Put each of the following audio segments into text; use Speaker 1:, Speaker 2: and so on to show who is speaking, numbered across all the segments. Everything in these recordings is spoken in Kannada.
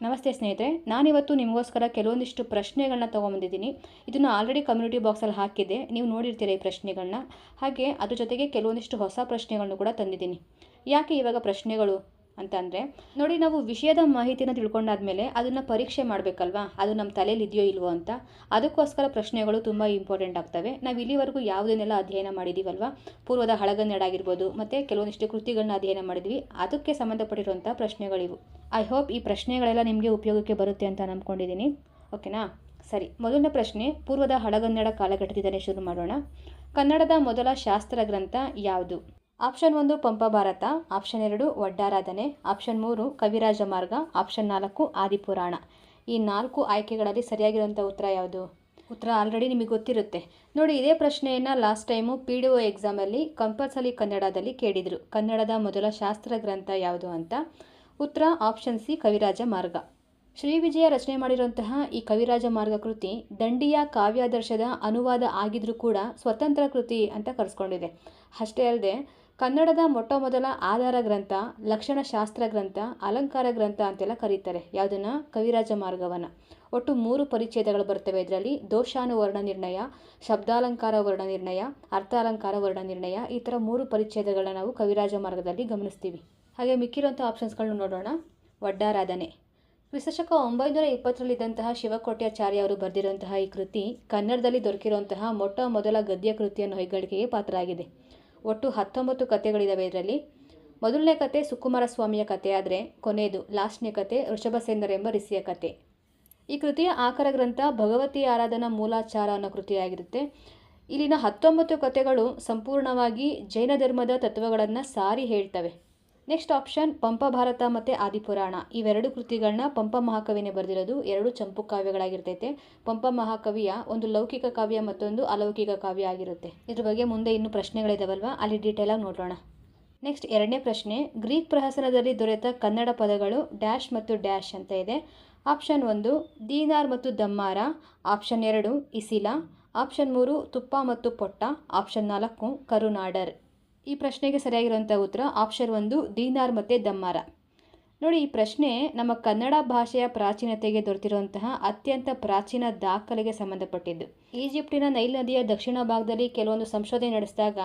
Speaker 1: ನಮಸ್ತೆ ಸ್ನೇಹಿತರೆ, ನಾನಿವತ್ತು ನಿಮಗೋಸ್ಕರ ಕೆಲವೊಂದಿಷ್ಟು ಪ್ರಶ್ನೆಗಳನ್ನ ತೊಗೊಂಬಂದಿದ್ದೀನಿ. ಇದನ್ನು ಆಲ್ರೆಡಿ ಕಮ್ಯುನಿಟಿ ಬಾಕ್ಸಲ್ಲಿ ಹಾಕಿದ್ದೆ. ನೀವು ನೋಡಿರ್ತೀರ ಈ ಪ್ರಶ್ನೆಗಳನ್ನ ಹಾಗೆ ಅದ್ರ ಜೊತೆಗೆ ಕೆಲವೊಂದಿಷ್ಟು ಹೊಸ ಪ್ರಶ್ನೆಗಳನ್ನು ಕೂಡ ತಂದಿದ್ದೀನಿ. ಯಾಕೆ ಇವಾಗ ಪ್ರಶ್ನೆಗಳು ಅಂತಂದರೆ ನೋಡಿ ನಾವು ವಿಷಯದ ಮಾಹಿತಿನ ತಿಳ್ಕೊಂಡಾದ್ಮೇಲೆ ಅದನ್ನು ಪರೀಕ್ಷೆ ಮಾಡಬೇಕಲ್ವಾ? ಅದು ನಮ್ಮ ತಲೆಯಲ್ಲಿ ಇದೆಯೋ ಇಲ್ವೋ ಅಂತ. ಅದಕ್ಕೋಸ್ಕರ ಪ್ರಶ್ನೆಗಳು ತುಂಬ ಇಂಪಾರ್ಟೆಂಟ್ ಆಗ್ತವೆ. ನಾವು ಇಲ್ಲಿವರೆಗೂ ಯಾವುದನ್ನೆಲ್ಲ ಅಧ್ಯಯನ ಮಾಡಿದ್ದೀವಲ್ವಾ ಪೂರ್ವದ ಹಳಗನ್ನಡಾಗಿರ್ಬೋದು ಮತ್ತು ಕೆಲವೊಂದಿಷ್ಟು ಕೃತಿಗಳನ್ನ ಅಧ್ಯಯನ ಮಾಡಿದ್ವಿ. ಅದಕ್ಕೆ ಸಂಬಂಧಪಟ್ಟಿರುವಂಥ ಪ್ರಶ್ನೆಗಳಿವು. ಐ ಹೋಪ್ ಈ ಪ್ರಶ್ನೆಗಳೆಲ್ಲ ನಿಮಗೆ ಉಪಯೋಗಕ್ಕೆ ಬರುತ್ತೆ ಅಂತ ನಂಬ್ಕೊಂಡಿದ್ದೀನಿ. ಓಕೆನಾ ಸರಿ, ಮೊದಲನೇ ಪ್ರಶ್ನೆ, ಪೂರ್ವದ ಹಳಗನ್ನಡ ಕಾಲಘಟ್ಟದಿಂದಲೇ ಶುರು ಮಾಡೋಣ. ಕನ್ನಡದ ಮೊದಲ ಶಾಸ್ತ್ರ ಗ್ರಂಥ ಯಾವುದು? ಆಪ್ಷನ್ ಒಂದು, ಪಂಪ ಭಾರತ. ಆಪ್ಷನ್ ಎರಡು ಒಡ್ಡಾರಾಧನೆ ಆಪ್ಷನ್ ಮೂರು, ಕವಿರಾಜ ಮಾರ್ಗ. ಆಪ್ಷನ್ ನಾಲ್ಕು, ಆದಿಪುರಾಣ. ಈ ನಾಲ್ಕು ಆಯ್ಕೆಗಳಲ್ಲಿ ಸರಿಯಾಗಿರುವಂಥ ಉತ್ತರ ಯಾವುದು? ಉತ್ತರ ಆಲ್ರೆಡಿ ನಿಮಗೆ ಗೊತ್ತಿರುತ್ತೆ. ನೋಡಿ, ಇದೇ ಪ್ರಶ್ನೆಯನ್ನು last time P D O ಎಕ್ಸಾಮಲ್ಲಿ ಕಂಪಲ್ಸರಿ ಕನ್ನಡದಲ್ಲಿ ಕೇಳಿದರು. ಕನ್ನಡದ ಮೊದಲ ಶಾಸ್ತ್ರ ಗ್ರಂಥ ಯಾವುದು ಅಂತ? ಉತ್ತರ ಆಪ್ಷನ್ ಸಿ ಕವಿರಾಜ ಮಾರ್ಗ. ಶ್ರೀ ವಿಜಯ ರಚನೆ ಮಾಡಿರುವಂತಹ ಈ ಕವಿರಾಜ ಮಾರ್ಗ ಕೃತಿ ದಂಡಿಯ ಕಾವ್ಯಾದರ್ಶದ ಅನುವಾದ ಆಗಿದ್ರೂ ಕೂಡ ಸ್ವತಂತ್ರ ಕೃತಿ ಅಂತ ಕರೆಸ್ಕೊಂಡಿದೆ. ಅಷ್ಟೇ ಅಲ್ಲದೆ ಕನ್ನಡದ ಮೊಟ್ಟ ಮೊದಲ ಆಧಾರ ಗ್ರಂಥ, ಲಕ್ಷಣಶಾಸ್ತ್ರ ಗ್ರಂಥ, ಅಲಂಕಾರ ಗ್ರಂಥ ಅಂತೆಲ್ಲ ಕರೀತಾರೆ. ಯಾವುದನ್ನು? ಕವಿರಾಜ ಮಾರ್ಗವನ್ನು. ಒಟ್ಟು ಮೂರು ಪರಿಚ್ಛೇದಗಳು ಬರ್ತವೆ ಇದರಲ್ಲಿ. ದೋಷಾನುವರ್ಣ ನಿರ್ಣಯ, ಶಬ್ದಾಲಂಕಾರ ವರ್ಣ ನಿರ್ಣಯ, ಅರ್ಥಾಲಂಕಾರ ವರ್ಣ ನಿರ್ಣಯ ಈ ಥರ ಮೂರು ಪರಿಚ್ಛೇದಗಳನ್ನ ನಾವು ಕವಿರಾಜ ಮಾರ್ಗದಲ್ಲಿ ಗಮನಿಸ್ತೀವಿ. ಹಾಗೆ ಮಿಕ್ಕಿರುವಂಥ ಆಪ್ಷನ್ಸ್ಗಳನ್ನ ನೋಡೋಣ. ಒಡ್ಡಾರಾಧನೆ ಕ್ರಿಸ್ತಶಕ ಒಂಬೈನೂರ ಇಪ್ಪತ್ತರಲ್ಲಿದ್ದಂತಹ ಶಿವಕೋಟ್ಯಾಚಾರ್ಯ ಅವರು ಬರೆದಿರುವಂತಹ ಈ ಕೃತಿ ಕನ್ನಡದಲ್ಲಿ ದೊರಕಿರುವಂತಹ ಮೊಟ್ಟ ಮೊದಲ ಗದ್ಯ ಕೃತಿಯನ್ನು ಹೆಗ್ಗಳಿಕೆಗೆ ಪಾತ್ರ ಆಗಿದೆ ಒಟ್ಟು ಹತ್ತೊಂಬತ್ತು ಕಥೆಗಳಿದ್ದಾವೆ ಇದರಲ್ಲಿ. ಮೊದಲನೇ ಕತೆ ಸುಕುಮಾರ ಸ್ವಾಮಿಯ ಕಥೆಯಾದರೆ ಕೊನೆಯದು ಲಾಸ್ಟ್ನೇ ಕತೆ ಋಷಭಸೇನರೆಂಬ ಎಂಬ ಋಷಿಯ ಕತೆ. ಈ ಕೃತಿಯ ಆಕರ ಗ್ರಂಥ ಭಗವತಿ ಆರಾಧನಾ ಮೂಲಾಚಾರ ಅನ್ನೋ ಕೃತಿಯಾಗಿರುತ್ತೆ. ಇಲ್ಲಿನ ಹತ್ತೊಂಬತ್ತು ಕಥೆಗಳು ಸಂಪೂರ್ಣವಾಗಿ ಜೈನ ಧರ್ಮದ ತತ್ವಗಳನ್ನು ಸಾರಿ ಹೇಳ್ತವೆ. ನೆಕ್ಸ್ಟ್ ಆಪ್ಷನ್ ಪಂಪ ಭಾರತ ಮತ್ತು ಆದಿಪುರಾಣ. ಇವೆರಡು ಕೃತಿಗಳನ್ನ ಪಂಪ ಮಹಾಕವಿನೇ ಬರೆದಿರೋದು. ಎರಡು ಚಂಪು ಕಾವ್ಯಗಳಾಗಿರ್ತೈತೆ. ಪಂಪ ಮಹಾಕವಿಯ ಒಂದು ಲೌಕಿಕ ಕಾವ್ಯ ಮತ್ತೊಂದು ಅಲೌಕಿಕ ಕಾವ್ಯ ಆಗಿರುತ್ತೆ. ಇದ್ರ ಬಗ್ಗೆ ಮುಂದೆ ಇನ್ನೂ ಪ್ರಶ್ನೆಗಳಿದಾವಲ್ವಾ? ಅಲ್ಲಿ ಡೀಟೇಲಾಗಿ ನೋಡೋಣ ನೆಕ್ಸ್ಟ್ ಎರಡನೇ ಪ್ರಶ್ನೆ, ಗ್ರೀಕ್ ಪ್ರಹಸನದಲ್ಲಿ ದೊರೆತ ಕನ್ನಡ ಪದಗಳು ಡ್ಯಾಶ್ ಮತ್ತು ಡ್ಯಾಶ್ ಅಂತ ಇದೆ. ಆಪ್ಷನ್ ಒಂದು, ದೀನಾರ್ ಮತ್ತು ದಮ್ಮಾರ. ಆಪ್ಷನ್ ಎರಡು, ಇಸಿಲಾ. ಆಪ್ಷನ್ ಮೂರು, ತುಪ್ಪ ಮತ್ತು ಪೊಟ್ಟ. ಆಪ್ಷನ್ ನಾಲ್ಕು, ಕರುನಾಡರ್. ಈ ಪ್ರಶ್ನೆಗೆ ಸರಿಯಾಗಿರುವಂಥ ಉತ್ತರ ಆಪ್ಷನ್ ಒಂದು, ದೀನಾರ್ ಮತ್ತು ದಮ್ಮಾರ. ನೋಡಿ, ಈ ಪ್ರಶ್ನೆ ನಮ್ಮ ಕನ್ನಡ ಭಾಷೆಯ ಪ್ರಾಚೀನತೆಗೆ ದೊರೆತಿರುವಂತಹ ಅತ್ಯಂತ ಪ್ರಾಚೀನ ದಾಖಲೆಗೆ ಸಂಬಂಧಪಟ್ಟಿದ್ದು. ಈಜಿಪ್ಟಿನ ನೈಲ್ ನದಿಯ ದಕ್ಷಿಣ ಭಾಗದಲ್ಲಿ ಕೆಲವೊಂದು ಸಂಶೋಧನೆ ನಡೆಸಿದಾಗ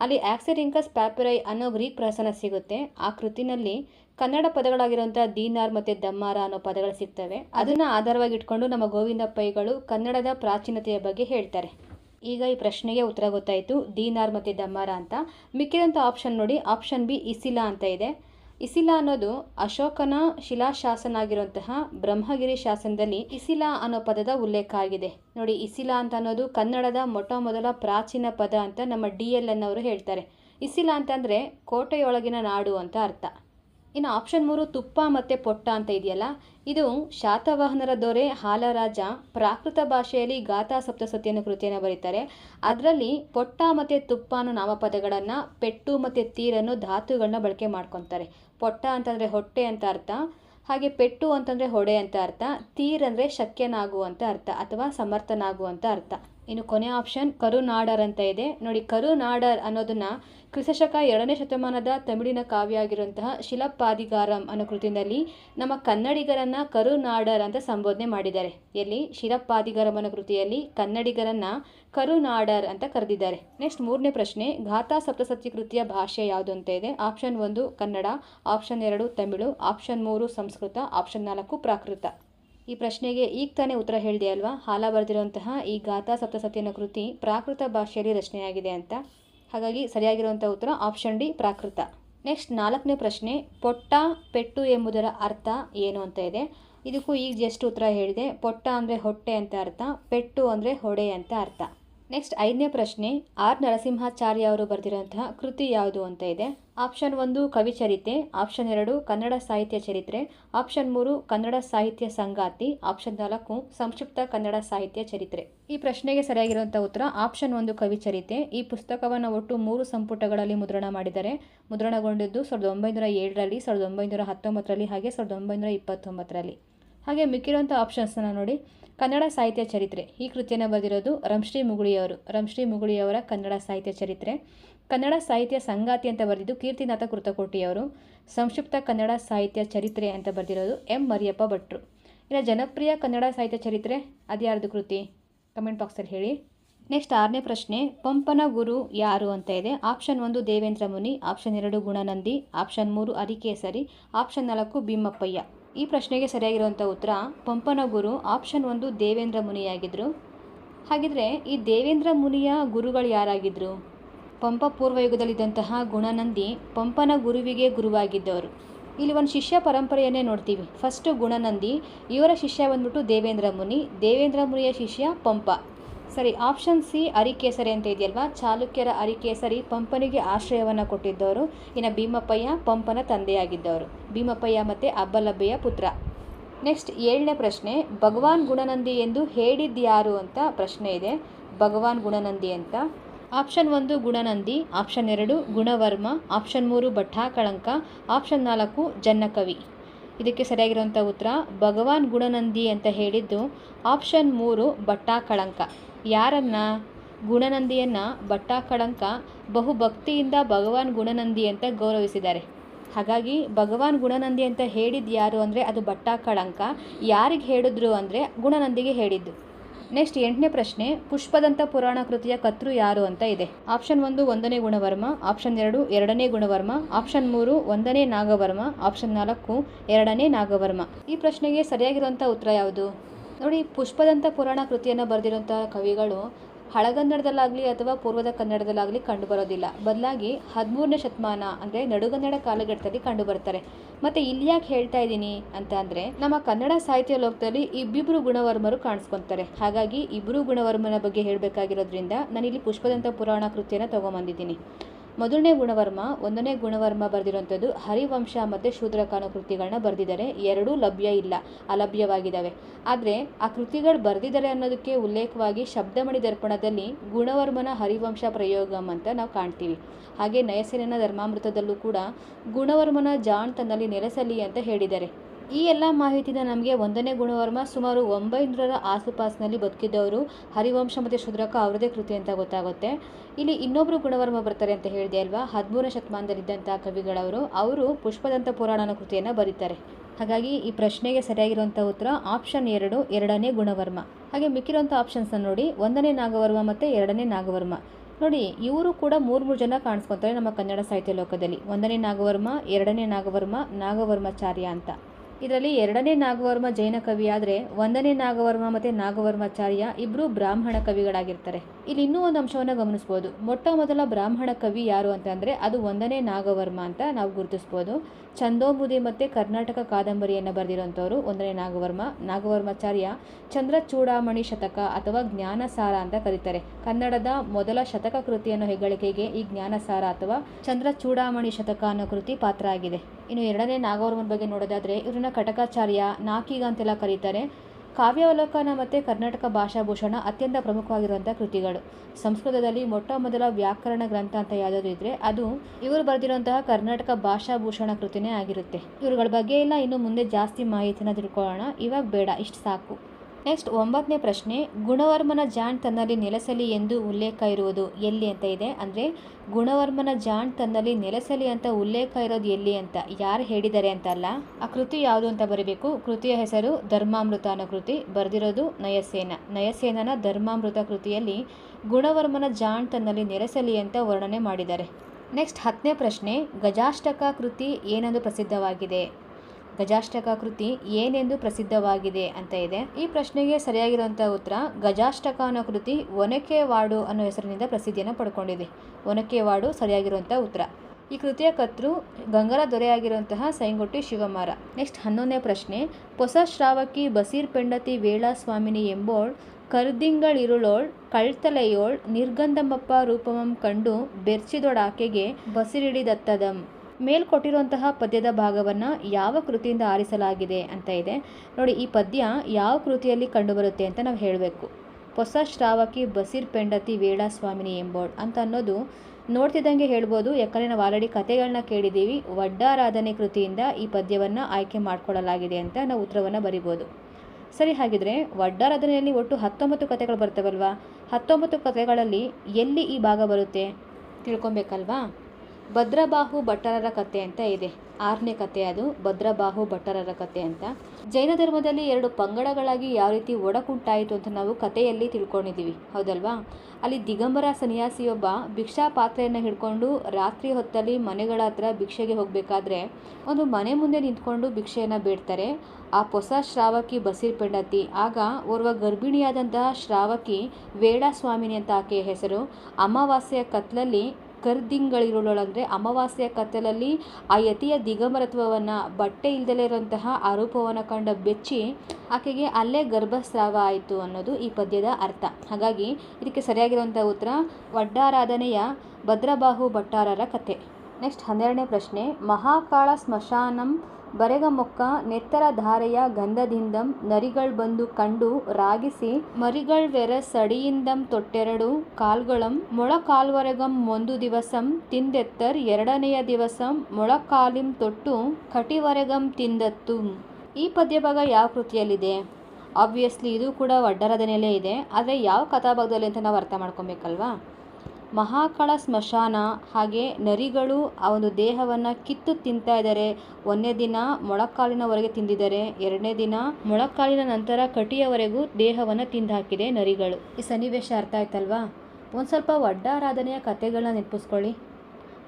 Speaker 1: ಅಲ್ಲಿ ಆಕ್ಸೆರಿಂಕಸ್ ಪ್ಯಾಪರೈ ಅನ್ನೋ ಗ್ರೀಕ್ ಪ್ರಹಸನ ಸಿಗುತ್ತೆ. ಆ ಕೃತಿನಲ್ಲಿ ಕನ್ನಡ ಪದಗಳಾಗಿರುವಂಥ ದೀನಾರ್ ಮತ್ತು ದಮ್ಮಾರ ಅನ್ನೋ ಪದಗಳು ಸಿಗ್ತವೆ. ಅದನ್ನು ಆಧಾರವಾಗಿ ಇಟ್ಕೊಂಡು ನಮ್ಮ ಗೋವಿಂದ ಪೈಗಳು ಕನ್ನಡದ ಪ್ರಾಚೀನತೆಯ ಬಗ್ಗೆ ಹೇಳ್ತಾರೆ. ಈಗ ಈ ಪ್ರಶ್ನೆಗೆ ಉತ್ತರ ಗೊತ್ತಾಯಿತು. ದೀನಾರ್ ಮತ್ತು ದಮ್ಮಾರ ಅಂತ. ಮಿಕ್ಕಿದಂಥ ಆಪ್ಷನ್ ನೋಡಿ. ಆಪ್ಷನ್ ಬಿ ಇಸಿಲಾ ಅಂತ ಇದೆ. ಇಸಿಲಾ ಅನ್ನೋದು ಅಶೋಕನ ಶಿಲಾಶಾಸನ ಆಗಿರುವಂತಹ ಬ್ರಹ್ಮಗಿರಿ ಶಾಸನದಲ್ಲಿ ಇಸಿಲಾ ಅನ್ನೋ ಪದದ ಉಲ್ಲೇಖ ಆಗಿದೆ. ನೋಡಿ, ಇಸಿಲಾ ಅಂತ ಅನ್ನೋದು ಕನ್ನಡದ ಮೊಟ್ಟ ಮೊದಲ ಪ್ರಾಚೀನ ಪದ ಅಂತ ನಮ್ಮ ಡಿ ಎಲ್ ಎನ್ ಅವರು ಹೇಳ್ತಾರೆ. ಇಸಿಲಾ ಅಂತಂದರೆ ಕೋಟೆಯೊಳಗಿನ ನಾಡು ಅಂತ ಅರ್ಥ. ಇನ್ನು ಆಪ್ಷನ್ ಮೂರು ತುಪ್ಪ ಮತ್ತು ಪೊಟ್ಟ ಅಂತ ಇದೆಯಲ್ಲ? ಇದು ಶಾತವಾಹನರ ದೊರೆ ಹಾಲರಾಜ ಪ್ರಾಕೃತ ಭಾಷೆಯಲ್ಲಿ ಗಾಥಾ ಸಪ್ತಸತಿ ಅನ್ನೋ ಕೃತಿಯನ್ನು ಬರೀತಾರೆ. ಅದರಲ್ಲಿ ಪೊಟ್ಟ ಮತ್ತು ತುಪ್ಪ ಅನ್ನೋ ನಾಮಪದಗಳನ್ನು ಪೆಟ್ಟು ಮತ್ತು ತೀರನ್ನು ಧಾತುಗಳನ್ನ ಬಳಕೆ ಮಾಡ್ಕೊತಾರೆ. ಪೊಟ್ಟ ಅಂತಂದರೆ ಹೊಟ್ಟೆ ಅಂತ ಅರ್ಥ. ಹಾಗೆ ಪೆಟ್ಟು ಅಂತಂದರೆ ಹೊಡೆ ಅಂತ ಅರ್ಥ. ತೀರ್ ಅಂದರೆ ಶಕ್ಯನಾಗು ಅರ್ಥ ಅಥವಾ ಸಮರ್ಥನಾಗು ಅಂತ ಅರ್ಥ. ಇನ್ನು ಕೊನೆ ಆಪ್ಷನ್ ಕರುನಾಡರ್ ಅಂತ ಇದೆ. ನೋಡಿ, ಕರುನಾಡರ್ ಅನ್ನೋದನ್ನ ಕ್ರಿಸ್ತಶಕ ಎರಡನೇ ಶತಮಾನದ ತಮಿಳಿನ ಕಾವ್ಯ ಆಗಿರುವಂತಹ ಶಿಲಪ್ಪಾದಿಗಾರಂ ಅನ್ನೋ ಕೃತಿನಲ್ಲಿ ನಮ್ಮ ಕನ್ನಡಿಗರನ್ನ ಕರುನಾಡರ್ ಅಂತ ಸಂಬೋಧನೆ ಮಾಡಿದ್ದಾರೆ. ಎಲ್ಲಿ? ಶಿಲಪ್ಪಾದಿಗಾರಂ ಅನ್ನೋ ಕೃತಿಯಲ್ಲಿ ಕನ್ನಡಿಗರನ್ನ ಕರುನಾಡರ್ ಅಂತ ಕರೆದಿದ್ದಾರೆ. ನೆಕ್ಸ್ಟ್ ಮೂರನೇ ಪ್ರಶ್ನೆ ಗಾಥಾ ಸಪ್ತಸತಿ ಕೃತಿಯ ಭಾಷೆ ಯಾವುದು ಅಂತ ಇದೆ. ಆಪ್ಷನ್ ಒಂದು ಕನ್ನಡ, ಆಪ್ಷನ್ ಎರಡು ತಮಿಳು, ಆಪ್ಷನ್ ಮೂರು ಸಂಸ್ಕೃತ, ಆಪ್ಷನ್ ನಾಲ್ಕು ಪ್ರಾಕೃತ. ಈ ಪ್ರಶ್ನೆಗೆ ಈಗ ತಾನೇ ಉತ್ತರ ಹೇಳಿದೆ ಅಲ್ವಾ? ಹಾಲ ಬರೆದಿರುವಂತಹ ಈ ಗಾಥಾ ಸಪ್ತಸತಿ ಕೃತಿ ಪ್ರಾಕೃತ ಭಾಷೆಯಲ್ಲಿ ರಚನೆಯಾಗಿದೆ ಅಂತ. ಹಾಗಾಗಿ ಸರಿಯಾಗಿರುವಂಥ ಉತ್ತರ ಆಪ್ಷನ್ ಡಿ, ಪ್ರಾಕೃತ. ನೆಕ್ಸ್ಟ್ ನಾಲ್ಕನೇ ಪ್ರಶ್ನೆ, ಪೊಟ್ಟ ಪೆಟ್ಟು ಎಂಬುದರ ಅರ್ಥ ಏನು ಅಂತ ಇದೆ. ಇದಕ್ಕೂ ಈಗ ಜಸ್ಟ್ ಉತ್ತರ ಹೇಳಿದೆ, ಪೊಟ್ಟ ಅಂದರೆ ಹೊಟ್ಟೆ ಅಂತ ಅರ್ಥ, ಪೆಟ್ಟು ಅಂದರೆ ಹೊಡೆ ಅಂತ ಅರ್ಥ. ನೆಕ್ಸ್ಟ್ ಐದನೇ ಪ್ರಶ್ನೆ, ಆರ್ ನರಸಿಂಹಾಚಾರ್ಯ ಅವರು ಬರೆದಿರುವಂತಹ ಕೃತಿ ಯಾವುದು ಅಂತ ಇದೆ. ಆಪ್ಷನ್ ಒಂದು ಕವಿಚರಿತೆ ಆಪ್ಷನ್ ಎರಡು, ಕನ್ನಡ ಸಾಹಿತ್ಯ ಚರಿತ್ರೆ. ಆಪ್ಷನ್ ಮೂರು, ಕನ್ನಡ ಸಾಹಿತ್ಯ ಸಂಗಾತಿ. ಆಪ್ಷನ್ ನಾಲ್ಕು, ಸಂಕ್ಷಿಪ್ತ ಕನ್ನಡ ಸಾಹಿತ್ಯ ಚರಿತ್ರೆ. ಈ ಪ್ರಶ್ನೆಗೆ ಸರಿಯಾಗಿರುವಂಥ ಉತ್ತರ ಆಪ್ಷನ್ ಒಂದು ಕವಿಚರಿತೆ ಈ ಪುಸ್ತಕವನ್ನು ಒಟ್ಟು ಮೂರು ಸಂಪುಟಗಳಲ್ಲಿ ಮುದ್ರಣ ಮಾಡಿದ್ದಾರೆ ಮುದ್ರಣಗೊಂಡಿದ್ದು ಸಾವಿರದ ಒಂಬೈನೂರ ಏಳರಲ್ಲಿ, ಸಾವಿರದ ಒಂಬೈನೂರ ಹತ್ತೊಂಬತ್ತರಲ್ಲಿ ಹಾಗೆ ಸಾವಿರದ ಒಂಬೈನೂರ ಇಪ್ಪತ್ತೊಂಬತ್ತರಲ್ಲಿ. ಹಾಗೆ ಮಿಕ್ಕಿರುವಂಥ ಆಪ್ಷನ್ಸನ್ನು ನೋಡಿ. ಕನ್ನಡ ಸಾಹಿತ್ಯ ಚರಿತ್ರೆ. ಈ ಕೃತಿಯನ್ನು ಬರೆದಿರೋದು ರಂಶ್ರೀ ಮುಗುಳಿಯವರು. ರಂಶ್ರೀ ಮುಗುಳಿಯವರ ಕನ್ನಡ ಸಾಹಿತ್ಯ ಚರಿತ್ರೆ. ಕನ್ನಡ ಸಾಹಿತ್ಯ ಸಂಗಾತಿ ಅಂತ ಬರೆದಿದ್ದು ಕೀರ್ತಿನಾಥ ಕೃತಕೋಟಿಯವರು. ಸಂಕ್ಷಿಪ್ತ ಕನ್ನಡ ಸಾಹಿತ್ಯ ಚರಿತ್ರೆ ಅಂತ ಬರೆದಿರೋದು ಎಂ ಮರಿಯಪ್ಪ ಭಟ್ರು. ಇನ್ನು ಜನಪ್ರಿಯ ಕನ್ನಡ ಸಾಹಿತ್ಯ ಚರಿತ್ರೆ ಅದ್ಯಾರ್ದು ಕೃತಿ? ಕಮೆಂಟ್ ಬಾಕ್ಸಲ್ಲಿ ಹೇಳಿ. ನೆಕ್ಸ್ಟ್ ಆರನೇ ಪ್ರಶ್ನೆ, ಪಂಪನ ಗುರು ಯಾರು ಅಂತ ಇದೆ. ಆಪ್ಷನ್ ಒಂದು ದೇವೇಂದ್ರ ಮುನಿ, ಆಪ್ಷನ್ ಎರಡು ಗುಣನಂದಿ, ಆಪ್ಷನ್ ಮೂರು ಅರಿಕೇಸರಿ, ಆಪ್ಷನ್ ನಾಲ್ಕು ಭೀಮಪ್ಪಯ್ಯ. ಈ ಪ್ರಶ್ನೆಗೆ ಸರಿಯಾಗಿರುವಂಥ ಉತ್ತರ, ಪಂಪನ ಗುರು ಆಪ್ಷನ್ ಒಂದು ದೇವೇಂದ್ರ ಮುನಿಯಾಗಿದ್ದರು ಹಾಗಿದ್ರೆ ಈ ದೇವೇಂದ್ರ ಮುನಿಯ ಗುರುಗಳು ಯಾರಾಗಿದ್ದರು ಪಂಪ ಪೂರ್ವಯುಗದಲ್ಲಿದ್ದಂತಹ ಗುಣನಂದಿ ಪಂಪನ ಗುರುವಿಗೆ ಗುರುವಾಗಿದ್ದವರು. ಇಲ್ಲಿ ಒಂದು ಶಿಷ್ಯ ಪರಂಪರೆಯನ್ನೇ ನೋಡ್ತೀವಿ. ಫಸ್ಟು ಗುಣನಂದಿ, ಇವರ ಶಿಷ್ಯ ಬಂದ್ಬಿಟ್ಟು ದೇವೇಂದ್ರ ಮುನಿ, ದೇವೇಂದ್ರ ಮುನಿಯ ಶಿಷ್ಯ ಪಂಪ. ಸರಿ, ಆಪ್ಷನ್ ಸಿ ಅರಿಕೇಸರಿ ಅಂತ ಇದೆಯಲ್ವಾ? ಚಾಲುಕ್ಯರ ಅರಿಕೇಸರಿ ಪಂಪನಿಗೆ ಆಶ್ರಯವನ್ನು ಕೊಟ್ಟಿದ್ದವರು. ಇನ್ನು ಭೀಮಪ್ಪಯ್ಯ ಪಂಪನ ತಂದೆಯಾಗಿದ್ದವರು. ಭೀಮಪ್ಪಯ್ಯ ಮತ್ತು ಅಬ್ಬಲಬ್ಬೆಯ ಪುತ್ರ. ನೆಕ್ಸ್ಟ್ ಏಳನೇ ಪ್ರಶ್ನೆ, ಭಗವಾನ್ ಗುಣನಂದಿ ಎಂದು ಹೇಳಿದ್ಯಾರು ಅಂತ ಪ್ರಶ್ನೆ ಇದೆ. ಭಗವಾನ್ ಗುಣನಂದಿ ಅಂತ. ಆಪ್ಷನ್ ಒಂದು ಗುಣನಂದಿ, ಆಪ್ಷನ್ ಎರಡು ಗುಣವರ್ಮ, ಆಪ್ಷನ್ ಮೂರು ಭಟ್ಟಾಕಳಂಕ, ಆಪ್ಷನ್ ನಾಲ್ಕು ಜನ್ನಕವಿ. ಇದಕ್ಕೆ ಸರಿಯಾಗಿರುವಂಥ ಉತ್ತರ, ಭಗವಾನ್ ಗುಣನಂದಿ ಅಂತ ಹೇಳಿದ್ದು, ಆಪ್ಷನ್ ಮೂರು ಭಟ್ಟಾಕಳಂಕ. ಯಾರನ್ನ ಗುಣನಂದಿಯನ್ನ ಭಟ್ಟಾಕಳಂಕ ಬಹುಭಕ್ತಿಯಿಂದ ಭಗವಾನ್ ಗುಣನಂದಿ ಅಂತ ಗೌರವಿಸಿದ್ದಾರೆ. ಹಾಗಾಗಿ ಭಗವಾನ್ ಗುಣನಂದಿ ಅಂತ ಹೇಳಿದ್ದು ಯಾರು ಅಂದರೆ ಅದು ಭಟ್ಟಾಕಳಂಕ ಯಾರಿಗೆ ಹೇಳಿದ್ರು ಅಂದರೆ ಗುಣನಂದಿಗೆ ಹೇಳಿದ್ದು. ನೆಕ್ಸ್ಟ್ ಎಂಟನೇ ಪ್ರಶ್ನೆ, ಪುಷ್ಪದಂತ ಪುರಾಣ ಕೃತಿಯ ಕರ್ತೃ ಯಾರು ಅಂತ ಇದೆ. ಆಪ್ಷನ್ ಒಂದು, ಒಂದನೇ ಗುಣವರ್ಮ. ಆಪ್ಷನ್ ಎರಡು, ಎರಡನೇ ಗುಣವರ್ಮ. ಆಪ್ಷನ್ ಮೂರು, ಒಂದನೇ ನಾಗವರ್ಮ. ಆಪ್ಷನ್ ನಾಲ್ಕು, ಎರಡನೇ ನಾಗವರ್ಮ. ಈ ಪ್ರಶ್ನೆಗೆ ಸರಿಯಾಗಿರುವಂಥ ಉತ್ತರ ಯಾವುದು? ನೋಡಿ, ಪುಷ್ಪದಂತ ಪುರಾಣ ಕೃತಿಯನ್ನು ಬರೆದಿರುವಂಥ ಕವಿಗಳು ಹಳಗನ್ನಡದಲ್ಲಾಗಲಿ ಅಥವಾ ಪೂರ್ವದ ಕನ್ನಡದಲ್ಲಾಗಲಿ ಕಂಡುಬರೋದಿಲ್ಲ. ಬದಲಾಗಿ ಹದಿಮೂರನೇ ಶತಮಾನ ಅಂದರೆ ನಡುಗನ್ನಡ ಕಾಲಘಟ್ಟದಲ್ಲಿ ಕಂಡುಬರ್ತಾರೆ ಮತ್ತು ಇಲ್ಲಿ ಯಾಕೆ ಹೇಳ್ತಾ ಇದ್ದೀನಿ ಅಂತ ಅಂದರೆ, ನಮ್ಮ ಕನ್ನಡ ಸಾಹಿತ್ಯ ಲೋಕದಲ್ಲಿ ಇಬ್ಬಿಬ್ಬರು ಗುಣವರ್ಮರು ಕಾಣಿಸ್ಕೊತಾರೆ. ಹಾಗಾಗಿ ಇಬ್ಬರು ಗುಣವರ್ಮನ ಬಗ್ಗೆ ಹೇಳಬೇಕಾಗಿರೋದ್ರಿಂದ ನಾನಿಲ್ಲಿ ಪುಷ್ಪದಂತ ಪುರಾಣ ಕೃತಿಯನ್ನು ತೊಗೊಂಬಂದಿದ್ದೀನಿ. ಮೊದಲನೇ ಗುಣವರ್ಮ ಒಂದನೇ ಗುಣವರ್ಮ ಬರೆದಿರುವಂಥದ್ದು ಹರಿವಂಶ ಮತ್ತು ಶೂದ್ರಕಾನ ಕೃತಿಗಳನ್ನ ಬರೆದಿದ್ದಾರೆ. ಎರಡೂ ಲಭ್ಯ ಇಲ್ಲ, ಅಲಭ್ಯವಾಗಿದ್ದಾವೆ. ಆದರೆ ಆ ಕೃತಿಗಳು ಬರೆದಿದ್ದಾರೆ ಅನ್ನೋದಕ್ಕೆ ಉಲ್ಲೇಖವಾಗಿ ಶಬ್ದಮಣಿ ದರ್ಪಣದಲ್ಲಿ ಗುಣವರ್ಮನ ಹರಿವಂಶ ಪ್ರಯೋಗಂ ಅಂತ ನಾವು ಕಾಣ್ತೀವಿ. ಹಾಗೆ ನಯಸೇನ ಧರ್ಮಾಮೃತದಲ್ಲೂ ಕೂಡ ಗುಣವರ್ಮನ ಜಾಣ್ ತನ್ನಲ್ಲಿ ನೆಲೆಸಲಿ ಅಂತ ಹೇಳಿದ್ದಾರೆ. ಈ ಎಲ್ಲ ಮಾಹಿತಿನ ನಮಗೆ ಒಂದನೇ ಗುಣವರ್ಮ ಸುಮಾರು ಒಂಬೈನೂರರ ಆಸುಪಾಸಿನಲ್ಲಿ ಬದುಕಿದ್ದವರು ಹರಿವಂಶ ಮತ್ತು ಶುದ್ರಕ ಅವರದೇ ಕೃತಿ ಅಂತ ಗೊತ್ತಾಗುತ್ತೆ. ಇಲ್ಲಿ ಇನ್ನೊಬ್ಬರು ಗುಣವರ್ಮ ಬರ್ತಾರೆ ಅಂತ ಹೇಳಿದೆ ಅಲ್ವಾ? ಹದಿಮೂರನೇ ಶತಮಾನದಲ್ಲಿದ್ದಂಥ ಕವಿಗಳವರು, ಅವರು ಪುಷ್ಪದಂತ ಪುರಾಣನ ಕೃತಿಯನ್ನು ಬರೀತಾರೆ. ಹಾಗಾಗಿ ಈ ಪ್ರಶ್ನೆಗೆ ಸರಿಯಾಗಿರುವಂಥ ಉತ್ತರ ಆಪ್ಷನ್ ಎರಡು, ಎರಡನೇ ಗುಣವರ್ಮ. ಹಾಗೆ ಮಿಕ್ಕಿರುವಂಥ ಆಪ್ಷನ್ಸನ್ನು ನೋಡಿ, ಒಂದನೇ ನಾಗವರ್ಮ ಮತ್ತು ಎರಡನೇ ನಾಗವರ್ಮ. ನೋಡಿ, ಇವರು ಕೂಡ ಮೂರು ಮೂರು ಜನ ಕಾಣಿಸ್ಕೊತಾರೆ ನಮ್ಮ ಕನ್ನಡ ಸಾಹಿತ್ಯ ಲೋಕದಲ್ಲಿ. ಒಂದನೇ ನಾಗವರ್ಮ, ಎರಡನೇ ನಾಗವರ್ಮ, ನಾಗವರ್ಮಾಚಾರ್ಯ ಅಂತ. ಇದರಲ್ಲಿ ಎರಡನೇ ನಾಗವರ್ಮ ಜೈನ ಕವಿ ಆದರೆ ಒಂದನೇ ನಾಗವರ್ಮ ಮತ್ತು ನಾಗವರ್ಮಾಚಾರ್ಯ ಇಬ್ಬರು ಬ್ರಾಹ್ಮಣ ಕವಿಗಳಾಗಿರ್ತಾರೆ. ಇಲ್ಲಿ ಇನ್ನೂ ಒಂದು ಅಂಶವನ್ನು ಗಮನಿಸ್ಬೋದು. ಮೊಟ್ಟ ಮೊದಲ ಬ್ರಾಹ್ಮಣ ಕವಿ ಯಾರು ಅಂತಂದರೆ ಅದು ಒಂದನೇ ನಾಗವರ್ಮ ಅಂತ ನಾವು ಗುರುತಿಸ್ಬೋದು. ಚಂದೋಮುದಿ ಮತ್ತು ಕರ್ನಾಟಕ ಕಾದಂಬರಿಯನ್ನು ಬರೆದಿರೋಂಥವ್ರು ಒಂದನೇ ನಾಗವರ್ಮ. ನಾಗವರ್ಮಾಚಾರ್ಯ ಚಂದ್ರ ಚೂಡಾಮಣಿ ಶತಕ ಅಥವಾ ಜ್ಞಾನಸಾರ ಅಂತ ಕರೀತಾರೆ. ಕನ್ನಡದ ಮೊದಲ ಶತಕ ಕೃತಿಯನ್ನು ಹೆಗ್ಗಳಿಕೆಗೆ ಈ ಜ್ಞಾನಸಾರ ಅಥವಾ ಚಂದ್ರ ಚೂಡಾಮಣಿ ಶತಕ ಅನ್ನೋ ಕೃತಿ ಪಾತ್ರ ಆಗಿದೆ. ಇನ್ನು ಎರಡನೇ ನಾಗವರ್ಮನ ಬಗ್ಗೆ ನೋಡೋದಾದರೆ, ಇವರನ್ನ ಕಟಕಾಚಾರ್ಯ ನಾಕೀಗ ಅಂತೆಲ್ಲ ಕರೀತಾರೆ. ಕಾವ್ಯಾವಲೋಕನ ಮತ್ತು ಕರ್ನಾಟಕ ಭಾಷಾಭೂಷಣ ಅತ್ಯಂತ ಪ್ರಮುಖವಾಗಿರುವಂಥ ಕೃತಿಗಳು. ಸಂಸ್ಕೃತದಲ್ಲಿ ಮೊಟ್ಟ ಮೊದಲ ವ್ಯಾಕರಣ ಗ್ರಂಥ ಅಂತ ಯಾವುದಾದ್ರು ಇದ್ದರೆ ಅದು ಇವರು ಬರೆದಿರುವಂತಹ ಕರ್ನಾಟಕ ಭಾಷಾಭೂಷಣ ಕೃತಿನೇ ಆಗಿರುತ್ತೆ. ಇವ್ರುಗಳ ಬಗ್ಗೆ ಎಲ್ಲ ಇನ್ನು ಮುಂದೆ ಜಾಸ್ತಿ ಮಾಹಿತಿನ ತಿಳ್ಕೊಳ್ಳೋಣ. ಇವಾಗ ಬೇಡ, ಇಷ್ಟು ಸಾಕು. ನೆಕ್ಸ್ಟ್ ಒಂಬತ್ತನೇ ಪ್ರಶ್ನೆ, ಗುಣವರ್ಮನ ಜಾಣ್ ತನ್ನಲ್ಲಿ ನೆಲೆಸಲಿ ಎಂದು ಉಲ್ಲೇಖ ಇರುವುದು ಎಲ್ಲಿ ಅಂತ ಇದೆ? ಅಂದರೆ, ಗುಣವರ್ಮನ ಜಾಣ್ ತನ್ನಲ್ಲಿ ನೆಲೆಸಲಿ ಅಂತ ಉಲ್ಲೇಖ ಇರೋದು ಎಲ್ಲಿ ಅಂತ, ಯಾರು ಹೇಳಿದ್ದಾರೆ ಅಂತ ಅಲ್ಲ. ಆ ಕೃತಿ ಯಾವುದು ಅಂತ ಬರಬೇಕು? ಕೃತಿಯ ಹೆಸರು ಧರ್ಮಾಮೃತ ಅನ್ನೋ ಕೃತಿ. ಬರೆದಿರೋದು ನಯಸೇನ. ನಯಸೇನನ ಧರ್ಮಾಮೃತ ಕೃತಿಯಲ್ಲಿ ಗುಣವರ್ಮನ ಜಾಣ್ ತನ್ನಲ್ಲಿ ನೆಲೆಸಲಿ ಅಂತ ವರ್ಣನೆ ಮಾಡಿದ್ದಾರೆ. ನೆಕ್ಸ್ಟ್ ಹತ್ತನೇ ಪ್ರಶ್ನೆ, ಗಜಾಷ್ಟಕ ಕೃತಿ ಏನೆಂದು ಪ್ರಸಿದ್ಧವಾಗಿದೆ? ಗಜಾಷ್ಟಕ ಕೃತಿ ಏನೆಂದು ಪ್ರಸಿದ್ಧವಾಗಿದೆ ಅಂತ ಇದೆ. ಈ ಪ್ರಶ್ನೆಗೆ ಸರಿಯಾಗಿರುವಂತಹ ಉತ್ತರ, ಗಜಾಷ್ಟಕ ಅನ್ನೋ ಕೃತಿ ಒನಕೆವಾಡು ಅನ್ನೋ ಹೆಸರಿನಿಂದ ಪ್ರಸಿದ್ಧಿಯನ್ನು ಪಡ್ಕೊಂಡಿದೆ. ಒನಕೆವಾಡು ಸರಿಯಾಗಿರುವಂತಹ ಉತ್ತರ. ಈ ಕೃತಿಯ ಕರ್ತೃ ಗಂಗರ ದೊರೆಯಾಗಿರುವಂತಹ ಸೈಂಗೊಟ್ಟಿ ಶಿವಮಾರ. ನೆಕ್ಸ್ಟ್ ಹನ್ನೊಂದನೇ ಪ್ರಶ್ನೆ, ಹೊಸ ಶ್ರಾವಕಿ ಬಸೀರ್ ಪೆಂಡತಿ ವೇಳಾ ಸ್ವಾಮಿನಿ ಎಂಬೋಳ್, ಕರ್ದಿಂಗಳಿರುಳೋಳ್, ಕಳ್ತಲೆಯೋಳ್, ನಿರ್ಗಂಧಮಪ್ಪ ರೂಪಮಂ ಕಂಡು ಬೆರ್ಚಿದೊಡಾಕೆಗೆ ಬಸಿರಿಡಿದತ್ತದಂ ಮೇಲ್ ಕೊಟ್ಟಿರುವಂತಹ ಪದ್ಯದ ಭಾಗವನ್ನು ಯಾವ ಕೃತಿಯಿಂದ ಆರಿಸಲಾಗಿದೆ ಅಂತ ಇದೆ. ನೋಡಿ, ಈ ಪದ್ಯ ಯಾವ ಕೃತಿಯಲ್ಲಿ ಕಂಡುಬರುತ್ತೆ ಅಂತ ನಾವು ಹೇಳಬೇಕು. ಹೊಸ ಶ್ರಾವಕಿ ಬಸಿರ್ ಪೆಂಡತಿ ವೇಳಾ ಸ್ವಾಮಿನಿ ಎಂಬೋಳ್ ಅಂತ ಅನ್ನೋದು ನೋಡ್ತಿದ್ದಂಗೆ ಹೇಳ್ಬೋದು. ಯಾಕಂದರೆ ನಾವು ಆಲ್ರೆಡಿ ಕಥೆಗಳನ್ನ ಕೇಳಿದ್ದೀವಿ. ವಡ್ಡಾರಾಧನೆ ಕೃತಿಯಿಂದ ಈ ಪದ್ಯವನ್ನು ಆಯ್ಕೆ ಮಾಡಿಕೊಳ್ಳಲಾಗಿದೆ ಅಂತ ನಾವು ಉತ್ತರವನ್ನು ಬರಿಬೋದು. ಸರಿ, ಹಾಗಿದ್ರೆ ವಡ್ಡಾರಾಧನೆಯಲ್ಲಿ ಒಟ್ಟು ಹತ್ತೊಂಬತ್ತು ಕಥೆಗಳು ಬರ್ತವಲ್ವಾ? ಹತ್ತೊಂಬತ್ತು ಕಥೆಗಳಲ್ಲಿ ಎಲ್ಲಿ ಈ ಭಾಗ ಬರುತ್ತೆ? ತಿಳ್ಕೊಬೇಕಲ್ವಾ? ಭದ್ರಬಾಹು ಭಟ್ಟರರ ಕತೆ ಅಂತ ಇದೆ. ಆರನೇ ಕತೆ ಅದು, ಭದ್ರಬಾಹು ಭಟ್ಟರರ ಕತೆ ಅಂತ. ಜೈನ ಧರ್ಮದಲ್ಲಿ ಎರಡು ಪಂಗಡಗಳಾಗಿ ಯಾವ ರೀತಿ ಒಡಕುಂಟಾಯಿತು ಅಂತ ನಾವು ಕಥೆಯಲ್ಲಿ ತಿಳ್ಕೊಂಡಿದ್ದೀವಿ. ಹೌದಲ್ವಾ? ಅಲ್ಲಿ ದಿಗಂಬರ ಸನ್ಯಾಸಿಯೊಬ್ಬ ಭಿಕ್ಷಾ ಪಾತ್ರೆಯನ್ನು ಹಿಡ್ಕೊಂಡು ರಾತ್ರಿ ಹೊತ್ತಲ್ಲಿ ಮನೆಗಳ ಹತ್ರ ಭಿಕ್ಷೆಗೆ ಹೋಗಬೇಕಾದ್ರೆ ಒಂದು ಮನೆ ಮುಂದೆ ನಿಂತ್ಕೊಂಡು ಭಿಕ್ಷೆಯನ್ನು ಬೇಡ್ತಾರೆ. ಆ ಹೊಸ ಶ್ರಾವಕಿ ಬಸೀರ್ ಪೆಂಡತಿ, ಆಗ ಓರ್ವ ಗರ್ಭಿಣಿಯಾದಂತಹ ಶ್ರಾವಕಿ ವೇಡಾ ಸ್ವಾಮಿನಿ ಅಂತ ಆಕೆಯ ಹೆಸರು. ಅಮಾವಾಸ್ಯೆಯ ಕತ್ಲಲ್ಲಿ ಕರ್ದಿಂಗಳಿರುಳಂದರೆ ಅಮಾವಾಸ್ಯೆಯ ಕತ್ತಲಲ್ಲಿ ಆ ಯತಿಯ ದಿಗಮರತ್ವವನ್ನು ಬಟ್ಟೆ ಇಲ್ದಲೇ ಇರುವಂತಹ ಆರೋಪವನ್ನು ರೂಪವನ್ನು ಕಂಡ ಬೆಚ್ಚಿ ಆಕೆಗೆ ಅಲ್ಲೇ ಗರ್ಭಸ್ರಾವ ಆಯಿತು ಅನ್ನೋದು ಈ ಪದ್ಯದ ಅರ್ಥ. ಹಾಗಾಗಿ ಇದಕ್ಕೆ ಸರಿಯಾಗಿರುವಂಥ ಉತ್ತರ ವಡ್ಡಾರಾಧನೆಯ ಭದ್ರಬಾಹು ಭಟ್ಟಾರರ ಕತೆ. ನೆಕ್ಸ್ಟ್ ಹನ್ನೆರಡನೇ ಪ್ರಶ್ನೆ, ಮಹಾಕಾಳ ಸ್ಮಶಾನಂ ಬರೆಗಮೊಕ್ಕ ನೆತ್ತರ ಧಾರೆಯ ಗಂಧದಿಂದಂ ನರಿಗಳ್ ಬಂದು ಕಂಡು ರಾಗಿಸಿ, ಮರಿಗಳ್ ವೆರ ಸಡಿಯಿಂದಂ ತೊಟ್ಟೆರಡು ಕಾಲ್ಗಳಂ ಮೊಳಕಾಲ್ವರೆಗಂ ಒಂದು ದಿವಸಂ ತಿಂದೆತ್ತರ್ ಎರಡನೆಯ ದಿವಸಂ ಮೊಳಕಾಲಿಂ ತೊಟ್ಟು ಕಟಿವರೆಗಂ ತಿಂದತ್ತು. ಈ ಪದ್ಯಭಾಗ ಯಾವ ಕೃತಿಯಲ್ಲಿದೆ? ಆಬ್ವಿಯಸ್ಲಿ ಇದು ಕೂಡ ವಡ್ಡರದನೆಯಲ್ಲೇ ಇದೆ, ಆದರೆ ಯಾವ ಕಥಾಭಾಗದಲ್ಲಿ ಅಂತ ನಾವು ಅರ್ಥ ಮಾಡ್ಕೊಬೇಕಲ್ವಾ? ಮಹಾಕಳ ಸ್ಮಶಾನ ಹಾಗೆ ನರಿಗಳು ಆ ಒಂದು ದೇಹವನ್ನು ಕಿತ್ತು ತಿಂತಾ ಇದ್ದಾರೆ. ಒಂದನೇ ದಿನ ಮೊಳಕಾಲಿನವರೆಗೆ ತಿಂದಿದ್ದಾರೆ. ಎರಡನೇ ದಿನ ಮೊಳಕಾಲಿನ ನಂತರ ಕಟಿಯವರೆಗೂ ದೇಹವನ್ನು ತಿಂದು ಹಾಕಿದೆ ನರಿಗಳು. ಈ ಸನ್ನಿವೇಶ ಅರ್ಥ ಆಯ್ತಲ್ವಾ? ಒಂದು ಸ್ವಲ್ಪ ಒಡ್ಡಾರಾಧನೆಯ ಕಥೆಗಳನ್ನ ನೆನಪಿಸ್ಕೊಳ್ಳಿ.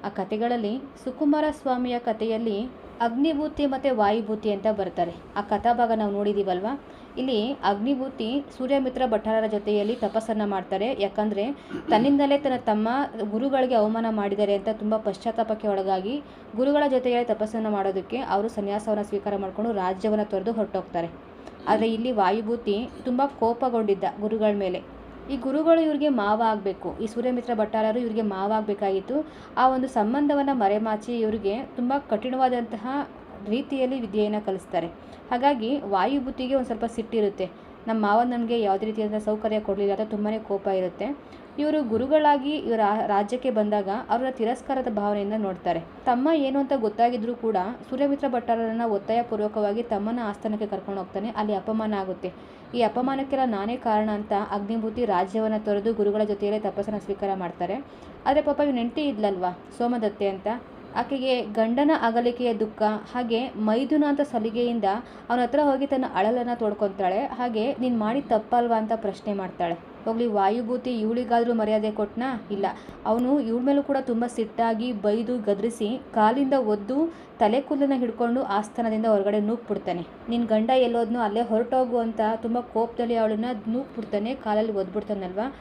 Speaker 1: ಆ ಕಥೆಗಳಲ್ಲಿ ಸುಕುಮಾರ ಸ್ವಾಮಿಯ ಕಥೆಯಲ್ಲಿ ಅಗ್ನಿಭೂತಿ ಮತ್ತು ವಾಯುಭೂತಿ ಅಂತ ಬರ್ತಾರೆ ಆ ಕಥಾಭಾಗ ನಾವು ನೋಡಿದ್ದೀವಲ್ವಾ ಇಲ್ಲಿ ಅಗ್ನಿಭೂತಿ ಸೂರ್ಯಮಿತ್ರ ಭಟ್ಟಾರರ ಜೊತೆಯಲ್ಲಿ ತಪಸ್ಸನ್ನು ಮಾಡ್ತಾರೆ. ಯಾಕಂದರೆ ತನ್ನಿಂದಲೇ ತನ್ನ ತಮ್ಮ ಗುರುಗಳಿಗೆ ಅವಮಾನ ಮಾಡಿದ್ದಾರೆ ಅಂತ ತುಂಬ ಪಶ್ಚಾತ್ತಾಪಕ್ಕೆ ಒಳಗಾಗಿ ಗುರುಗಳ ಜೊತೆಯಲ್ಲಿ ತಪಸ್ಸನ್ನು ಮಾಡೋದಕ್ಕೆ ಅವರು ಸನ್ಯಾಸವನ್ನು ಸ್ವೀಕಾರ ಮಾಡಿಕೊಂಡು ರಾಜ್ಯವನ್ನು ತೊರೆದು ಹೊರಟೋಗ್ತಾರೆ. ಆದರೆ ಇಲ್ಲಿ ವಾಯುಭೂತಿ ತುಂಬ ಕೋಪಗೊಂಡಿದ್ದ ಗುರುಗಳ ಮೇಲೆ. ಈ ಗುರುಗಳು ಇವ್ರಿಗೆ ಮಾವ ಆಗಬೇಕು ಈ ಸೂರ್ಯಮಿತ್ರ ಭಟ್ಟಾರರು ಇವರಿಗೆ ಮಾವ ಆಗಬೇಕಾಗಿತ್ತು ಆ ಒಂದು ಸಂಬಂಧವನ್ನು ಮರೆಮಾಚಿ ಇವರಿಗೆ ತುಂಬ ಕಠಿಣವಾದಂತಹ ರೀತಿಯಲ್ಲಿ ವಿದ್ಯೆಯನ್ನು ಕಲಿಸ್ತಾರೆ. ಹಾಗಾಗಿ ವಾಯುಭೂತಿಗೆ ಒಂದು ಸ್ವಲ್ಪ ಸಿಟ್ಟಿರುತ್ತೆ. ನಮ್ಮ ಮಾವ ನನಗೆ ಯಾವುದೇ ರೀತಿಯಾದ ಸೌಕರ್ಯ ಕೊಡಲಿಲ್ಲ ಅಂತ ತುಂಬಾ ಕೋಪ ಇರುತ್ತೆ. ಇವರು ಗುರುಗಳಾಗಿ ಇವರ ರಾಜ್ಯಕ್ಕೆ ಬಂದಾಗ ಅವರ ತಿರಸ್ಕಾರದ ಭಾವನೆಯಿಂದ ನೋಡ್ತಾರೆ. ತಮ್ಮ ಏನು ಅಂತ ಗೊತ್ತಾಗಿದ್ರೂ ಕೂಡ ಸೂರ್ಯಮಿತ್ರ ಭಟ್ಟಾರರನ್ನ ಒತ್ತಾಯಪೂರ್ವಕವಾಗಿ ತಮ್ಮನ ಆಸ್ಥಾನಕ್ಕೆ ಕರ್ಕೊಂಡು ಹೋಗ್ತಾನೆ. ಅಲ್ಲಿ ಅಪಮಾನ ಆಗುತ್ತೆ. ಈ ಅಪಮಾನಕ್ಕೆಲ್ಲ ನಾನೇ ಕಾರಣ ಅಂತ ಅಗ್ನಿಭೂತಿ ರಾಜ್ಯವನ್ನು ತೊರೆದು ಗುರುಗಳ ಜೊತೆಯಲ್ಲೇ ತಪಸ್ಸನ್ನು ಸ್ವೀಕಾರ ಮಾಡ್ತಾರೆ. ಆದರೆ ಪಾಪ ಇವ್ ನೆಂಟಿ ಇದ್ಲಲ್ವಾ? ಸೋಮದತ್ತೆ ಅಂತ. ಆಕೆಗೆ ಗಂಡನ ಅಗಲಿಕೆಯ ದುಃಖ, ಹಾಗೆ ಮೈದುನ ಅಂತ ಸಲಿಗೆಯಿಂದ ಅವನ ಹತ್ರ ಹೋಗಿ ತನ್ನ ಅಳಲನ್ನು ತೊಡ್ಕೊತಾಳೆ. ಹಾಗೆ, ನೀನು ಮಾಡಿ ತಪ್ಪಲ್ವಾ? ಅಂತ ಪ್ರಶ್ನೆ ಮಾಡ್ತಾಳೆ. ಹೋಗ್ಲಿ, ವಾಯುಭೂತಿ ಇವಳಿಗಾದರೂ ಮರ್ಯಾದೆ ಕೊಟ್ನಾ? ಇಲ್ಲ. ಅವನು ಇವಳ ಮೇಲೂ ಕೂಡ ತುಂಬ ಸಿಟ್ಟಾಗಿ ಬೈದು ಗದರಿಸಿ ಕಾಲಿಂದ ಒದ್ದು ತಲೆ ಕೂದಲನ್ನ ಹಿಡ್ಕೊಂಡು ಆಸ್ಥಾನದಿಂದ ಹೊರಗಡೆ ನೂಕ್ಬಿಡ್ತಾನೆ. ನಿನ್ನ ಗಂಡ ಎಲ್ಲೋದ್ನೋ ಅಲ್ಲೇ ಹೊರಟೋಗು ಅಂತ ತುಂಬ ಕೋಪದಲ್ಲಿ ಅವಳನ್ನ ನೂಕ್ಬಿಡ್ತಾನೆ, ಕಾಲಲ್ಲಿ ಒದ್ಬಿಡ್ತಾನಲ್ವಾ?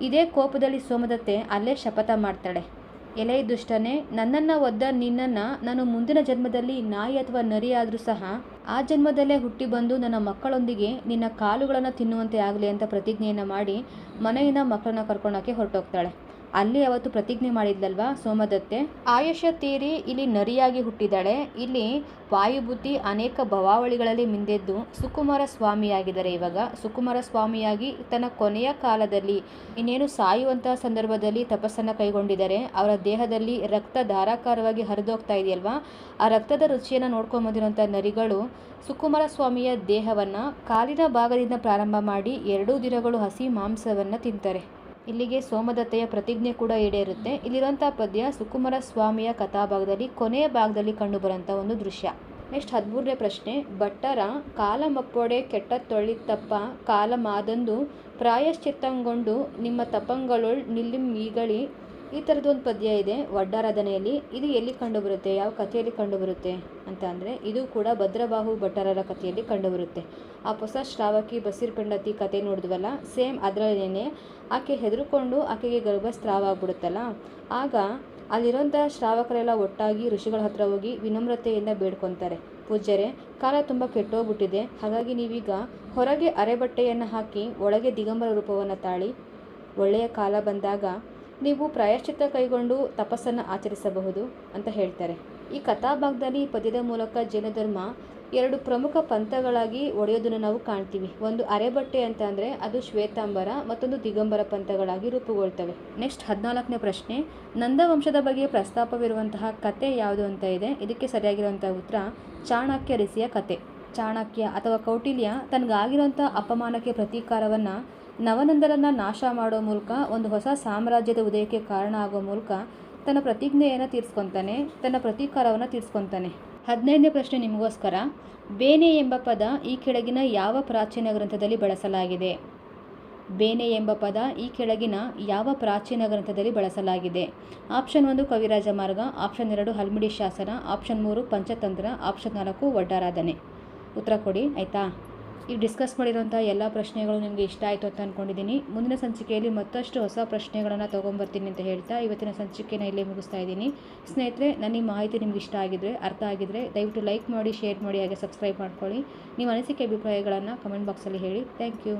Speaker 1: ಇದೇ ಕೋಪದಲ್ಲಿ ಸೋಮದತ್ತೆ ಅಲ್ಲೇ ಶಪಥ ಮಾಡ್ತಾಳೆ. ಎಲೆ ದುಷ್ಟನೇ, ನನ್ನನ್ನು ಒದ್ದ ನಿನ್ನನ್ನು ನಾನು ಮುಂದಿನ ಜನ್ಮದಲ್ಲಿ ನಾಯಿ ಅಥವಾ ನರಿ ಆದರೂ ಸಹ, ಆ ಜನ್ಮದಲ್ಲೇ ಹುಟ್ಟಿ ಬಂದು ನನ್ನ ಮಕ್ಕಳೊಂದಿಗೆ ನಿನ್ನ ಕಾಲುಗಳನ್ನು ತಿನ್ನುವಂತೆ ಆಗಲಿ ಅಂತ ಪ್ರತಿಜ್ಞೆಯನ್ನು ಮಾಡಿ ಮನೆಯಿಂದ ಮಕ್ಕಳನ್ನ ಕರ್ಕೊಳೋಕ್ಕೆ ಹೊರಟೋಗ್ತಾಳೆ. ಅಲ್ಲಿ ಅವತ್ತು ಪ್ರತಿಜ್ಞೆ ಮಾಡಿದ್ಲಲ್ವಾ? ಸೋಮದತ್ತೆ. ಆಯುಷ ತೀರಿ ಇಲ್ಲಿ ನರಿಯಾಗಿ ಹುಟ್ಟಿದಾಳೆ. ಇಲ್ಲಿ ವಾಯುಭೂತಿ ಅನೇಕ ಭವಾವಳಿಗಳಲ್ಲಿ ಮಿಂದೆದ್ದು ಸುಕುಮಾರ ಸ್ವಾಮಿಯಾಗಿದ್ದಾರೆ ಇವಾಗ. ಸುಕುಮಾರ ಸ್ವಾಮಿಯಾಗಿ ತನ್ನ ಕೊನೆಯ ಕಾಲದಲ್ಲಿ ಇನ್ನೇನು ಸಾಯುವಂತಹ ಸಂದರ್ಭದಲ್ಲಿ ತಪಸ್ಸನ್ನು ಕೈಗೊಂಡಿದ್ದಾರೆ. ಅವರ ದೇಹದಲ್ಲಿ ರಕ್ತ ಧಾರಾಕಾರವಾಗಿ ಹರಿದೋಗ್ತಾ ಇದೆಯಲ್ವಾ? ಆ ರಕ್ತದ ರುಚಿಯನ್ನು ನೋಡ್ಕೊಂಬಂದಿರುವಂಥ ನರಿಗಳು ಸುಕುಮಾರ ಸ್ವಾಮಿಯ ದೇಹವನ್ನು ಕಾಲಿನ ಭಾಗದಿಂದ ಪ್ರಾರಂಭ ಮಾಡಿ ಎರಡೂ ದಿನಗಳು ಹಸಿ ಮಾಂಸವನ್ನು ತಿಂತಾರೆ. ಇಲ್ಲಿಗೆ ಸೋಮದತ್ತೆಯ ಪ್ರತಿಜ್ಞೆ ಕೂಡ ಈಡೇರುತ್ತೆ. ಇಲ್ಲಿರುವಂಥ ಪದ್ಯ ಸುಕುಮಾರ ಸ್ವಾಮಿಯ ಕಥಾಭಾಗದಲ್ಲಿ, ಕೊನೆಯ ಭಾಗದಲ್ಲಿ ಕಂಡುಬರುವಂಥ ಒಂದು ದೃಶ್ಯ. ನೆಕ್ಸ್ಟ್ ಹದಿಮೂರನೇ ಪ್ರಶ್ನೆ, ಭಟ್ಟರ ಕಾಲಮಪ್ಪೊಡೆ ಕೆಟ್ಟ ತೊಳಿತಪ್ಪ, ಕಾಲ ಮಾದಂದು ಪ್ರಾಯಶ್ಚಿತ್ತಂಗೊಂಡು ನಿಮ್ಮ ತಪಂಗಳೊಳ್ ನಿಲ್ಲಿಂ ಈಗಳಿ ಈ ಥರದ್ದು ಒಂದು ಪದ್ಯ ಇದೆ, ವಡ್ಡಾರಾಧನೆಯಲ್ಲಿ ಇದು ಎಲ್ಲಿ ಕಂಡುಬರುತ್ತೆ, ಯಾವ ಕಥೆಯಲ್ಲಿ ಕಂಡುಬರುತ್ತೆ ಅಂತ ಅಂದರೆ ಇದು ಕೂಡ ಭದ್ರಬಾಹು ಭಟ್ಟರರ ಕಥೆಯಲ್ಲಿ ಕಂಡುಬರುತ್ತೆ. ಆ ಹೊಸ ಶ್ರಾವಕಿ ಬಸೀರ್ ಪೆಂಡತಿ ಕಥೆ ನೋಡಿದ್ವಲ್ಲ, ಸೇಮ್ ಅದರಲ್ಲೇನೆ ಆಕೆ ಹೆದರ್ಕೊಂಡು ಆಕೆಗೆ ಗರ್ಭಸ್ರಾವ ಆಗ್ಬಿಡುತ್ತಲ್ಲ, ಆಗ ಅಲ್ಲಿರೋಂಥ ಶ್ರಾವಕರೆಲ್ಲ ಒಟ್ಟಾಗಿ ಋಷಿಗಳ ಹತ್ರ ಹೋಗಿ ವಿನಮ್ರತೆಯಿಂದ ಬೇಡ್ಕೊತಾರೆ. ಪೂಜ್ಯರೇ, ಕಾಲ ತುಂಬ ಕೆಟ್ಟೋಗ್ಬಿಟ್ಟಿದೆ, ಹಾಗಾಗಿ ನೀವೀಗ ಹೊರಗೆ ಅರೆಬಟ್ಟೆಯನ್ನು ಹಾಕಿ ಒಳಗೆ ದಿಗಂಬರ ರೂಪವನ್ನು ತಾಳಿ, ಒಳ್ಳೆಯ ಕಾಲ ಬಂದಾಗ ನೀವು ಪ್ರಾಯಶ್ಚಿತ್ತ ಕೈಗೊಂಡು ತಪಸ್ಸನ್ನು ಆಚರಿಸಬಹುದು ಅಂತ ಹೇಳ್ತಾರೆ. ಈ ಕಥಾಭಾಗದಲ್ಲಿ ಪದ್ಯದ ಮೂಲಕ ಜೈನ ಧರ್ಮ ಎರಡು ಪ್ರಮುಖ ಪಂಥಗಳಾಗಿ ಒಡೆಯೋದನ್ನು ನಾವು ಕಾಣ್ತೀವಿ. ಒಂದು ಅರೆಬಟ್ಟೆ ಅಂತ ಅಂದರೆ ಅದು ಶ್ವೇತಾಂಬರ, ಮತ್ತೊಂದು ದಿಗಂಬರ ಪಂಥಗಳಾಗಿ ರೂಪುಗೊಳ್ತವೆ. ನೆಕ್ಸ್ಟ್ ಹದಿನಾಲ್ಕನೇ ಪ್ರಶ್ನೆ, ನಂದವಂಶದ ಬಗ್ಗೆ ಪ್ರಸ್ತಾಪವಿರುವಂತಹ ಕತೆ ಯಾವುದು ಅಂತ ಇದೆ? ಇದಕ್ಕೆ ಸರಿಯಾಗಿರುವಂತಹ ಉತ್ತರ, ಚಾಣಕ್ಯ ರಿಸಿಯ ಕತೆ ಚಾಣಕ್ಯ ಅಥವಾ ಕೌಟಿಲ್ಯ ತನಗಾಗಿರುವಂಥ ಅಪಮಾನಕ್ಕೆ ಪ್ರತೀಕಾರವನ್ನು ನವನಂದರನ್ನು ನಾಶ ಮಾಡೋ ಮೂಲಕ, ಒಂದು ಹೊಸ ಸಾಮ್ರಾಜ್ಯದ ಉದಯಕ್ಕೆ ಕಾರಣ ಆಗೋ ಮೂಲಕ ತನ್ನ ಪ್ರತಿಜ್ಞೆಯನ್ನು ತೀರಿಸ್ಕೊತಾನೆ, ತನ್ನ ಪ್ರತೀಕಾರವನ್ನು ತೀರಿಸ್ಕೊತಾನೆ. ಹದಿನೈದನೇ ಪ್ರಶ್ನೆ ನಿಮಗೋಸ್ಕರ. ಬೇನೆ ಎಂಬ ಪದ ಈ ಕೆಳಗಿನ ಯಾವ ಪ್ರಾಚೀನ ಗ್ರಂಥದಲ್ಲಿ ಬಳಸಲಾಗಿದೆ? ಬೇನೆ ಎಂಬ ಪದ ಈ ಕೆಳಗಿನ ಯಾವ ಪ್ರಾಚೀನ ಗ್ರಂಥದಲ್ಲಿ ಬಳಸಲಾಗಿದೆ? ಆಪ್ಷನ್ ಒಂದು ಕವಿರಾಜ ಮಾರ್ಗ, ಆಪ್ಷನ್ ಎರಡು ಹಲ್ಮಿಡಿ ಶಾಸನ, ಆಪ್ಷನ್ ಮೂರು ಪಂಚತಂತ್ರ, ಆಪ್ಷನ್ ನಾಲ್ಕು ಒಡ್ಡಾರಾಧನೆ ಉತ್ತರ ಕೊಡಿ, ಆಯಿತಾ? ಈಗ ಡಿಸ್ಕಸ್ ಮಾಡಿರೋಂಥ ಎಲ್ಲ ಪ್ರಶ್ನೆಗಳು ನಿಮಗೆ ಇಷ್ಟ ಆಯಿತು ಅಂತ ಅಂದ್ಕೊಂಡಿದ್ದೀನಿ ಮುಂದಿನ ಸಂಚಿಕೆಯಲ್ಲಿ ಮತ್ತಷ್ಟು ಹೊಸ ಪ್ರಶ್ನೆಗಳನ್ನು ತೊಗೊಂಬರ್ತೀನಿ ಅಂತ ಹೇಳ್ತಾ ಇವತ್ತಿನ ಸಂಚಿಕೆನ ಇಲ್ಲೇ ಮುಗಿಸ್ತಾ ಇದ್ದೀನಿ. ಸ್ನೇಹಿತರೆ, ನನ್ನ ಈ ಮಾಹಿತಿ ನಿಮ್ಗೆ ಇಷ್ಟ ಆಗಿದ್ರೆ, ಅರ್ಥ ಆಗಿದ್ರೆ ದಯವಿಟ್ಟು ಲೈಕ್ ಮಾಡಿ ಶೇರ್ ಮಾಡಿ, ಹಾಗೆ ಸಬ್ಸ್ಕ್ರೈಬ್ ಮಾಡ್ಕೊಳ್ಳಿ. ನಿಮ್ಮ ಅನಿಸಿಕೆ ಅಭಿಪ್ರಾಯಗಳನ್ನು ಕಮೆಂಟ್ ಬಾಕ್ಸಲ್ಲಿ ಹೇಳಿ. Thank you